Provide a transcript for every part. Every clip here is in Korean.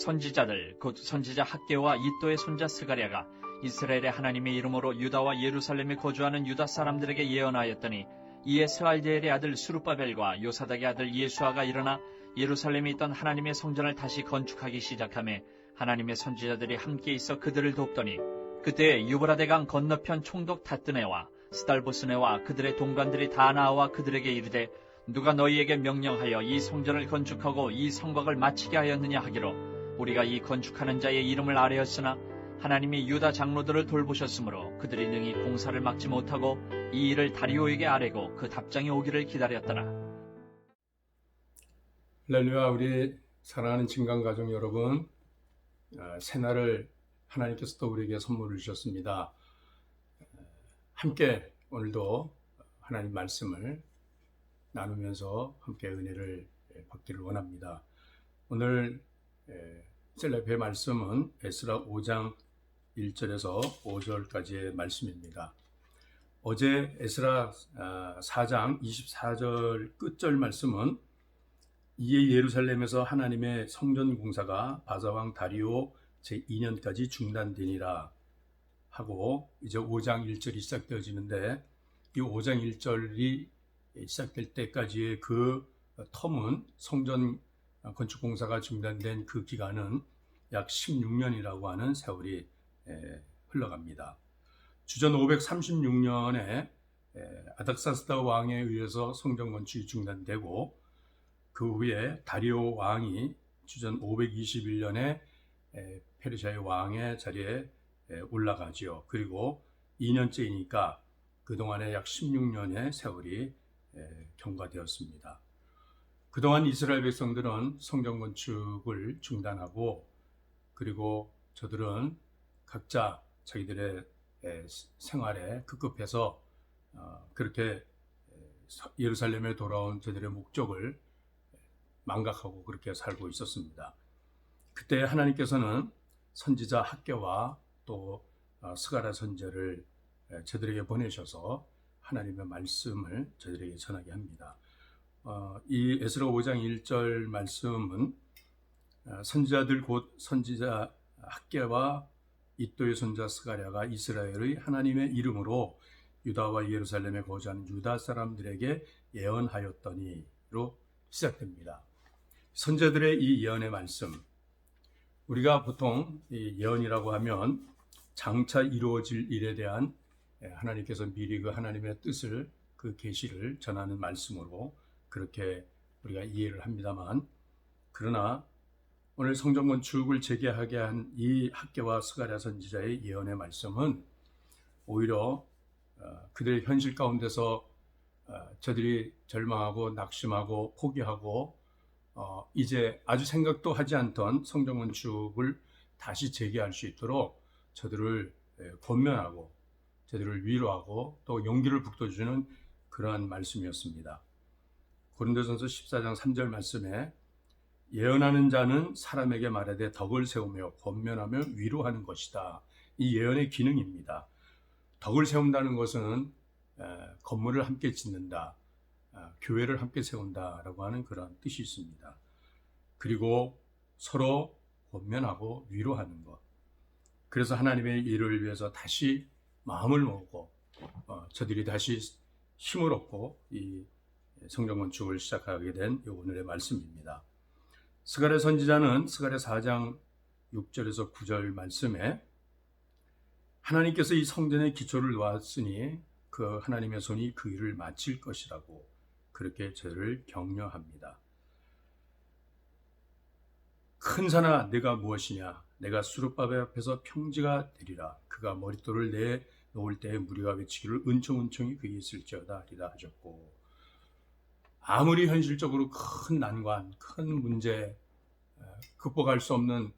선지자들 곧 선지자 학계와 이또의 손자 스가랴가 이스라엘의 하나님의 이름으로 유다와 예루살렘에 거주하는 유다 사람들에게 예언하였더니 이에 스알디엘의 아들 수르바벨과 요사닥의 아들 예수아가 일어나 예루살렘에 있던 하나님의 성전을 다시 건축하기 시작하며 하나님의 선지자들이 함께 있어 그들을 돕더니 그때 유브라데강 건너편 총독 타뜨네와 스달보스네와 그들의 동관들이 다 나와 그들에게 이르되 누가 너희에게 명령하여 이 성전을 건축하고 이 성곽을 마치게 하였느냐 하기로 우리가 이 건축하는 자의 이름을 아뢰었으나 하나님이 유다 장로들을 돌보셨으므로 그들이 능히 공사를 막지 못하고 이 일을 다리오에게 아뢰고 그 답장이 오기를 기다렸더라. 할렐루야 우리 사랑하는 진강 가족 여러분 아, 새날을 하나님께서 또 우리에게 선물을 주셨습니다. 함께 오늘도 하나님 말씀을 나누면서 함께 은혜를 받기를 원합니다. 오늘 셀레페의 말씀은 에스라 5장 1절에서 5절까지의 말씀입니다. 어제 에스라 4장 24절 끝절 말씀은 이에 예루살렘에서 하나님의 성전 공사가 바사왕 다리오 제2년까지 중단되니라 하고 이제 5장 1절이 시작되어지는데 이 5장 1절이 시작될 때까지의 그 텀은 성전 건축 공사가 중단된 그 기간은 약 16년이라고 하는 세월이 흘러갑니다. 주전 536년에 아닥사스다 왕에 의해서 성전 건축이 중단되고 그 후에 다리오 왕이 주전 521년에 페르시아의 왕의 자리에 올라가지요. 그리고 2년째이니까 그동안에 약 16년의 세월이 경과되었습니다. 그동안 이스라엘 백성들은 성전 건축을 중단하고 그리고 저들은 각자 자기들의 생활에 급급해서 어, 그렇게 예루살렘에 돌아온 저들의 목적을 망각하고 그렇게 살고 있었습니다. 그때 하나님께서는 선지자 학계와 또 어, 스가라 선제를 저들에게 보내셔서 하나님의 말씀을 저들에게 전하게 합니다. 어, 이 에스라 5장 1절 말씀은 어, 선지자들 곧 선지자 학계와 이또의 손자 스가랴가 이스라엘의 하나님의 이름으로 유다와 예루살렘에 거주하는 유다 사람들에게 예언하였더니로 시작됩니다. 선제들의 이 예언의 말씀 우리가 보통 예언이라고 하면 장차 이루어질 일에 대한 하나님께서 미리 그 하나님의 뜻을 그 계시를 전하는 말씀으로 그렇게 우리가 이해를 합니다만 그러나 오늘 성전 건축을 재개하게 한 이 학계와 스가랴 선지자의 예언의 말씀은 오히려 어, 그들의 현실 가운데서 어, 저들이 절망하고 낙심하고 포기하고 어, 이제 아주 생각도 하지 않던 성전 건축을 다시 재개할 수 있도록 저들을 권면하고 저들을 위로하고 또 용기를 북돋주는 그러한 말씀이었습니다. 고린도전서 14장 3절 말씀에 예언하는 자는 사람에게 말하되 덕을 세우며 권면하며 위로하는 것이다. 이 예언의 기능입니다. 덕을 세운다는 것은 건물을 함께 짓는다, 교회를 함께 세운다라고 하는 그런 뜻이 있습니다. 그리고 서로 권면하고 위로하는 것. 그래서 하나님의 일을 위해서 다시 마음을 모으고 어, 저들이 다시 힘을 얻고 이 성경 건축을 시작하게 된 오늘의 말씀입니다. 스가랴 선지자는 스가랴 4장 6절에서 9절 말씀에 하나님께서 이 성전의 기초를 놓았으니 그 하나님의 손이 그 일을 마칠 것이라고 그렇게 저를 격려합니다. 큰 산아 내가 무엇이냐 내가 수르바벨 앞에서 평지가 되리라 그가 머릿돌을 내 놓을 때에 무리가 외치기를 은총은총이 그에 있을지어다 리라 하셨고 아무리 현실적으로 큰 난관, 큰 문제, 극복할 수 없는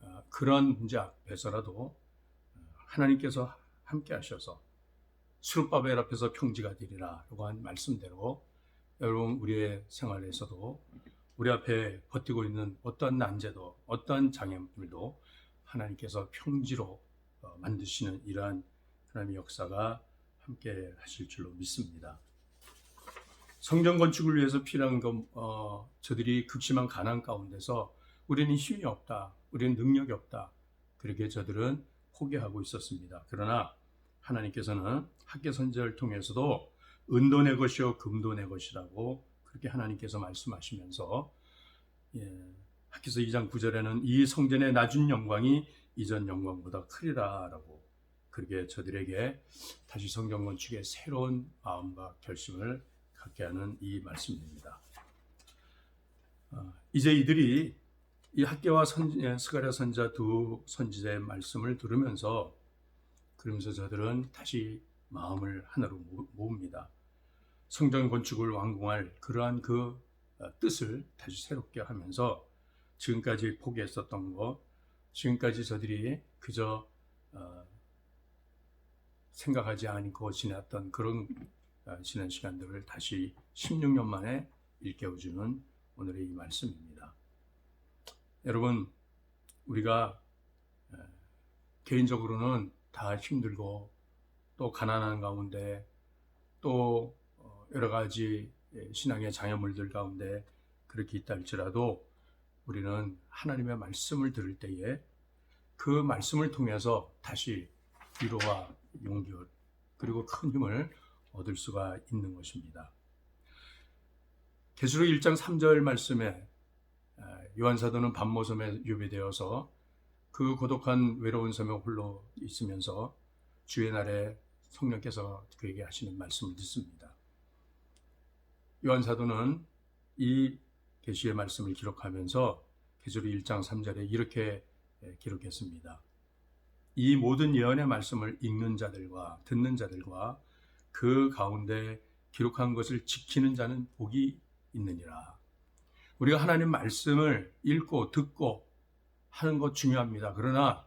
어, 그런 문제 앞에서라도 하나님께서 함께 하셔서 수르바벨 앞에서 평지가 되리라 라고 한 말씀대로 여러분 우리의 생활에서도 우리 앞에 버티고 있는 어떤 난제도 어떤 장애물도 하나님께서 평지로 어, 만드시는 이러한 하나님의 역사가 함께 하실 줄로 믿습니다. 성전 건축을 위해서 필요한 것, 어, 저들이 극심한 가난 가운데서 우리는 힘이 없다. 우리는 능력이 없다. 그렇게 저들은 포기하고 있었습니다. 그러나 하나님께서는 학계 선지자를 통해서도 은도 내 것이요 금도 내 것이라고 그렇게 하나님께서 말씀하시면서 예, 학기서 2장 9절에는 이 성전의 낮은 영광이 이전 영광보다 크리라라고 그렇게 저들에게 다시 성경 건축의 새로운 마음과 결심을 갖게 하는 이 말씀입니다. 어, 이제 이들이 이 학계와 선, 예, 스가랴 선자 두 선지자의 말씀을 들으면서 그러면서 저들은 다시 마음을 하나로 모- 모읍니다. 성전 건축을 완공할 그러한 그 어, 뜻을 다시 새롭게 하면서 지금까지 포기했었던 것, 지금까지 저들이 그저 어, 생각하지 않고 지났던 그런 어, 지난 시간들을 다시 16년 만에 일깨워주는 오늘의 이 말씀입니다. 여러분, 우리가 에, 개인적으로는 다 힘들고 또 가난한 가운데 또 어, 여러 가지 예, 신앙의 장애물들 가운데 그렇게 있다 할지라도 우리는 하나님의 말씀을 들을 때에 그 말씀을 통해서 다시 위로와 용기 그리고 큰 힘을 얻을 수가 있는 것입니다. 계시록 1장 3절 말씀에 아, 요한 사도는 밤모섬에 유배되어서 그 고독한 외로운 섬에 홀로 있으면서 주의 날에 성령께서 그에게 하시는 말씀을 듣습니다. 요한 사도는 이 계시의 말씀을 기록하면서 계시록 1장 3절에 이렇게 예, 기록했습니다. 이 모든 예언의 말씀을 읽는 자들과 듣는 자들과 그 가운데 기록한 것을 지키는 자는 복이 있느니라. 우리가 하나님 말씀을 읽고 듣고 하는 것 중요합니다. 그러나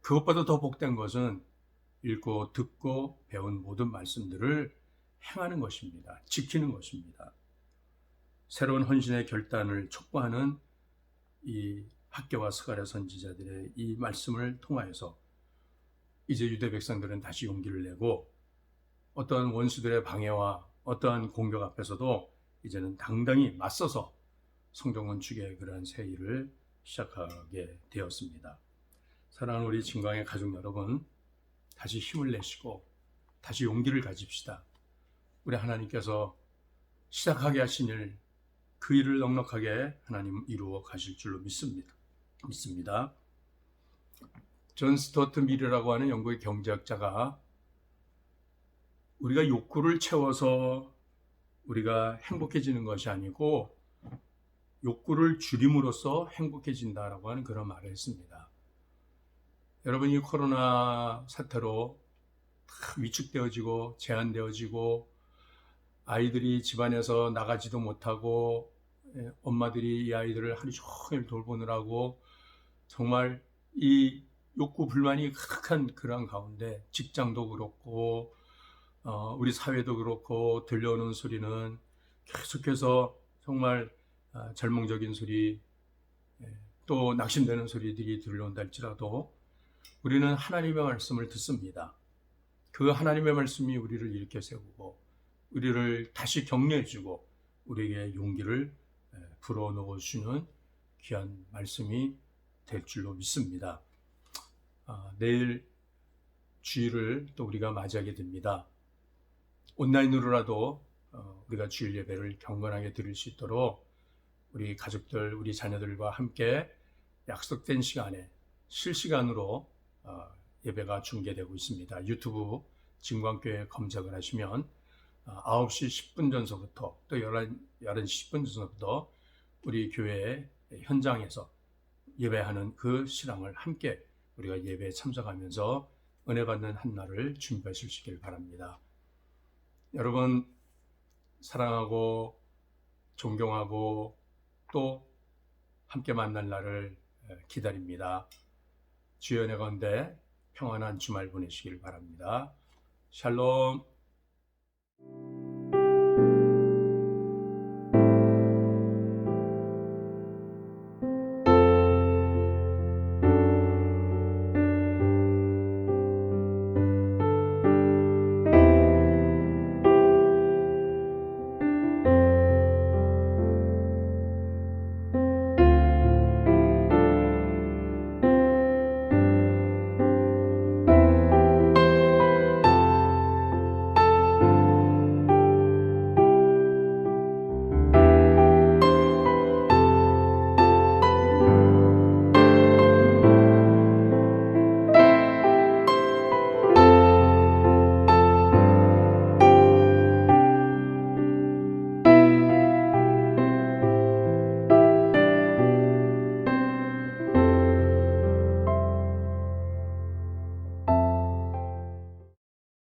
그것보다 더 복된 것은 읽고 듣고 배운 모든 말씀들을 행하는 것입니다. 지키는 것입니다. 새로운 헌신의 결단을 촉구하는 이 학교와 스가랴 선지자들의 이 말씀을 통하여서 이제 유대 백성들은 다시 용기를 내고 어떠한 원수들의 방해와 어떠한 공격 앞에서도 이제는 당당히 맞서서 성경 건축의 그러한 새 일을 시작하게 되었습니다. 사랑하는 우리 진광의 가족 여러분, 다시 힘을 내시고 다시 용기를 가집시다. 우리 하나님께서 시작하게 하신 일, 그 일을 넉넉하게 하나님 이루어 가실 줄로 믿습니다. 믿습니다. 존 스토트 밀이라고 하는 영국의 경제학자가 우리가 욕구를 채워서 우리가 행복해지는 것이 아니고 욕구를 줄임으로써 행복해진다라고 하는 그런 말을 했습니다. 여러분 이 코로나 사태로 다 위축되어지고 제한되어지고 아이들이 집안에서 나가지도 못하고 예, 엄마들이 이 아이들을 하루 종일 돌보느라고 정말 이 욕구 불만이 가득한 그런 가운데 직장도 그렇고 어, 우리 사회도 그렇고 들려오는 소리는 계속해서 정말 아, 절망적인 소리 예, 또 낙심되는 소리들이 들려온다 할지라도 우리는 하나님의 말씀을 듣습니다. 그 하나님의 말씀이 우리를 일으켜 세우고 우리를 다시 격려해 주고 우리에게 용기를 예, 불어넣어 주는 귀한 말씀이 될 줄로 믿습니다. 아, 내일 주일을 또 우리가 맞이하게 됩니다. 온라인으로라도 어, 우리가 주일 예배를 경건하게 드릴 수 있도록 우리 가족들, 우리 자녀들과 함께 약속된 시간에 실시간으로 어, 예배가 중계되고 있습니다. 유튜브 진광교회 검색을 하시면 어, 9시 10분 전서부터 또 11, 11시 10분 전서부터 우리 교회 현장에서 예배하는 그 실황을 함께 우리가 예배에 참석하면서 은혜 받는 한 날을 준비하실 수 있길 바랍니다. 여러분 사랑하고 존경하고 또 함께 만날 날을 기다립니다. 주연의 건대 평안한 주말 보내시길 바랍니다. 샬롬.